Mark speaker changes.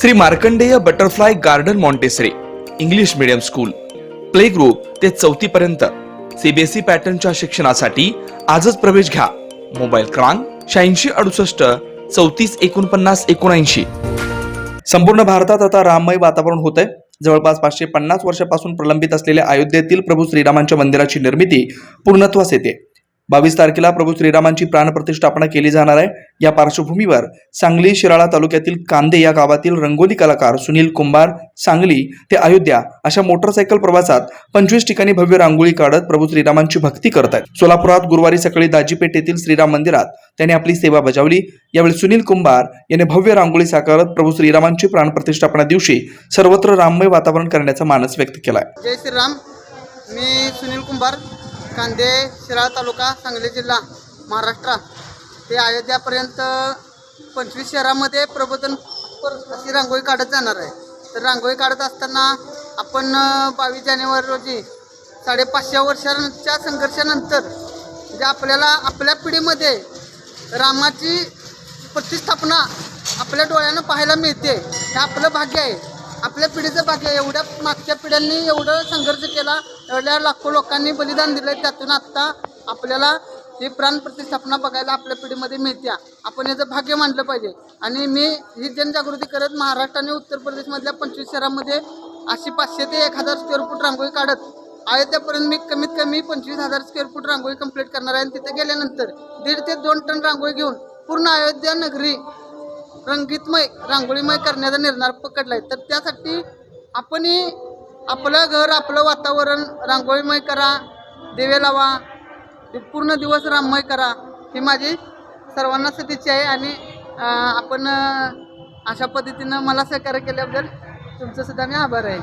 Speaker 1: Shri Markandeya butterfly garden Montessori English medium school. Play group ते चौथी पर्यंत. CBSE पॅटर्नच्या शिक्षणासाठी आजच प्रवेश घ्या. मोबाईल क्रमांक शहाऐंशी अडुसष्ट चौतीस एकोणपन्नास एकोणऐंशी. संपूर्ण भारतात आता राममय वातावरण होत आहे जवळपास पाचशे पन्नास वर्षापासून प्रलंबित असलेल्या अयोध्येतील प्रभू श्रीरामांच्या मंदिराची निर्मिती पूर्णत्वास येते. बावीस तारखेला प्रभू श्रीरामांची प्राणप्रतिष्ठापना केली जाणार आहे. या पार्श्वभूमीवर सांगली शिराळा तालुक्यातील कांदे या गावातील रंगोली कलाकार सुनील कुंभार सांगली ते अयोध्या अशा मोटरसायकल प्रवासात पंचवीस ठिकाणी भव्य रांगोळी काढत प्रभू श्रीरामांची भक्ती करत आहेत सोलापुरात गुरुवारी सकाळी दाजीपेठ येथील श्रीराम मंदिरात त्यांनी आपली सेवा बजावली. यावेळी सुनील कुंभार यांनी भव्य रांगोळी साकारत प्रभू श्रीरामांची प्राणप्रतिष्ठापना दिवशी सर्वत्र राममय वातावरण करण्याचा मानस व्यक्त केलाय.
Speaker 2: जय श्रीराम. मी सुनील कुंभार. कांदे शिराळा तालुका सांगली जिल्हा महाराष्ट्र. ते अयोध्यापर्यंत पंचवीस शहरामध्ये प्रबोधन अशी रांगोळी काढत जाणार आहे. तर रांगोळी काढत असताना आपण बावीस जानेवारी रोजी साडेपाचशे वर्षांच्या संघर्षानंतर जे आपल्याला आपल्या पिढीमध्ये रामाची प्रतिष्ठापना आपल्या डोळ्यानं पाहायला मिळते हे आपलं भाग्य आहे. आपल्या पिढीचं भाग्य एवढ्या मागच्या पिढ्यांनी एवढं संघर्ष केला. एवढ्या लाखो लोकांनी बलिदान दिलं त्यातून आत्ता आपल्याला ही प्राण प्रतिस्थापना बघायला आपल्या पिढीमध्ये मिळते आपण याचं भाग्य मानलं पाहिजे. आणि मी ही जनजागृती करत महाराष्ट्र आणि उत्तर प्रदेशमधल्या पंचवीस शहरामध्ये अशी पाचशे ते एक हजार स्क्वेअर फूट रांगोळी काढत अयोध्यापर्यंत मी कमीत कमी पंचवीस हजार स्क्वेअर फूट रांगोळी कंप्लीट करणार आहे. आणि तिथे गेल्यानंतर दीड ते दोन टन रांगोळी घेऊन पूर्ण अयोध्या नगरी रंगीतमय रांगोळीमय करण्याचा निर्धार आहे तर त्यासाठी आपणही आपलं घर आपलं वातावरण रांगोळीमय करा दिवे लावा पूर्ण दिवस राममय करा ही माझी सर्वांना सदिच्छा आहे. आणि आपण अशा पद्धतीनं मला सहकार्य केल्याबद्दल तुमचं सुद्धा मी आभार आहे.